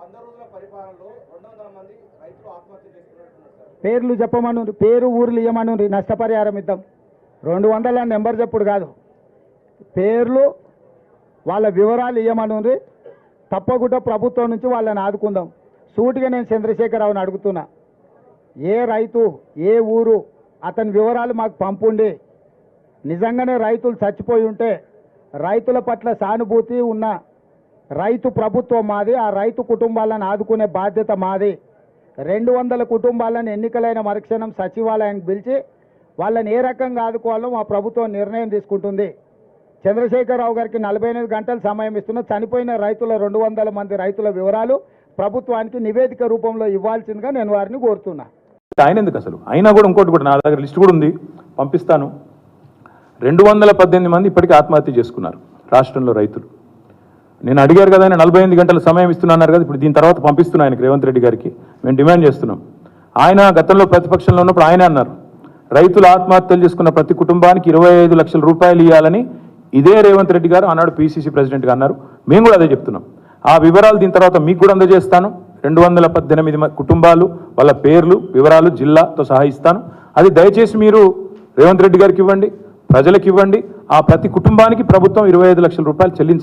వంద రోజుల పరిపాలనలో రెండు వందల మంది రైతులు ఆత్మహత్య చేసుకున్నట్టున్నారు సార్. పేర్లు చెప్పమను పేరు ఊర్లు ఇవ్వమను నష్టపరిహారం ఇద్దాం. రెండు వందల నెంబర్ చెప్పుడు కాదు. పేర్లు వాళ్ళ వివరాలు ఇవ్వమను తప్పకుండా ప్రభుత్వం నుంచి వాళ్ళని ఆదుకుందాం. సూటిగా నేను చంద్రశేఖరరావుని అడుగుతున్నా. ఏ రైతు ఏ ఊరు అతని వివరాలు మాకు పంపుండి. నిజంగానే రైతులు చచ్చిపోయి ఉంటే రైతుల పట్ల సానుభూతి ఉన్న రైతు ప్రభుత్వం మాది ఆ రైతు కుటుంబాలను ఆదుకునే బాధ్యత మాది. రెండు వందల కుటుంబాలను ఎన్నికలైన మరుక్షణం సచివాలయానికి పిలిచి వాళ్ళని ఏ రకంగా ఆదుకోవాలో మా ప్రభుత్వం నిర్ణయం తీసుకుంటుంది. చంద్రశేఖరరావు గారికి నలభై ఎనిమిది గంటల సమయం ఇస్తున్న చనిపోయిన రైతుల రెండు వందల మంది రైతుల వివరాలు ప్రభుత్వానికి నివేదిక రూపంలో ఇవ్వాల్సిందిగా నేను వారిని కోరుతున్నా. ఆయన ఎందుకు అసలు? అయినా కూడా ఇంకోటి కూడా నా దగ్గర లిస్ట్ కూడా ఉంది. పంపిస్తాను. రెండు వందల పద్దెనిమిది మంది ఇప్పటికీ ఆత్మహత్య చేసుకున్నారు రాష్ట్రంలో రైతులు. నేను అడిగారు కదా ఆయన నలభై ఎనిమిది గంటల సమయం ఇస్తున్నారు కదా ఇప్పుడు దీని తర్వాత పంపిస్తున్నా ఆయనకి రేవంత్ రెడ్డి గారికి. మేము డిమాండ్ చేస్తున్నాం. ఆయన గతంలో ప్రతిపక్షంలో ఉన్నప్పుడు ఆయనే అన్నారు. రైతులు ఆత్మహత్యలు చేసుకున్న ప్రతి కుటుంబానికి ఇరవై ఐదు లక్షల రూపాయలు ఇవ్వాలని ఇదే రేవంత్ రెడ్డి గారు ఆనాడు పీసీసీ ప్రెసిడెంట్గా అన్నారు. మేము కూడా అదే చెప్తున్నాం. ఆ వివరాలు దీని తర్వాత మీకు కూడా అందజేస్తాను. రెండు వందల పద్దెనిమిది కుటుంబాలు వాళ్ళ పేర్లు వివరాలు జిల్లాతో సహా ఇస్తాను. అది దయచేసి మీరు రేవంత్ రెడ్డి గారికి ఇవ్వండి ప్రజలకు ఇవ్వండి. ఆ ప్రతి కుటుంబానికి ప్రభుత్వం ఇరవై ఐదు లక్షల రూపాయలు చెల్లించాలి